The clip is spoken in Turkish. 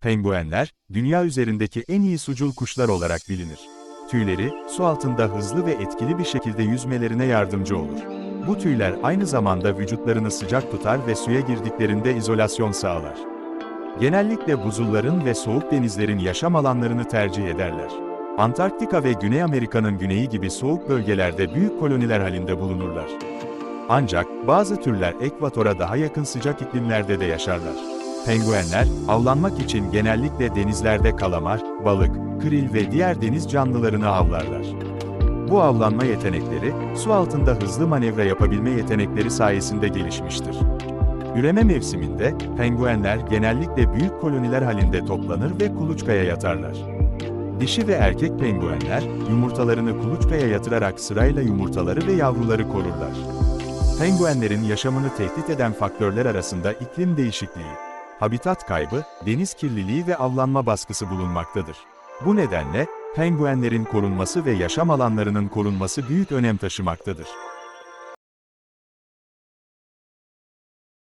Penguenler, dünya üzerindeki en iyi sucul kuşlar olarak bilinir. Tüyleri, su altında hızlı ve etkili bir şekilde yüzmelerine yardımcı olur. Bu tüyler aynı zamanda vücutlarını sıcak tutar ve suya girdiklerinde izolasyon sağlar. Genellikle buzulların ve soğuk denizlerin yaşam alanlarını tercih ederler. Antarktika ve Güney Amerika'nın güneyi gibi soğuk bölgelerde büyük koloniler halinde bulunurlar. Ancak bazı türler ekvatora daha yakın sıcak iklimlerde de yaşarlar. Penguenler, avlanmak için genellikle denizlerde kalamar, balık, kril ve diğer deniz canlılarını avlarlar. Bu avlanma yetenekleri, su altında hızlı manevra yapabilme yetenekleri sayesinde gelişmiştir. Üreme mevsiminde, penguenler genellikle büyük koloniler halinde toplanır ve kuluçkaya yatarlar. Dişi ve erkek penguenler, yumurtalarını kuluçkaya yatırarak sırayla yumurtaları ve yavruları korurlar. Penguenlerin yaşamını tehdit eden faktörler arasında iklim değişikliği, habitat kaybı, deniz kirliliği ve avlanma baskısı bulunmaktadır. Bu nedenle, penguenlerin korunması ve yaşam alanlarının korunması büyük önem taşımaktadır.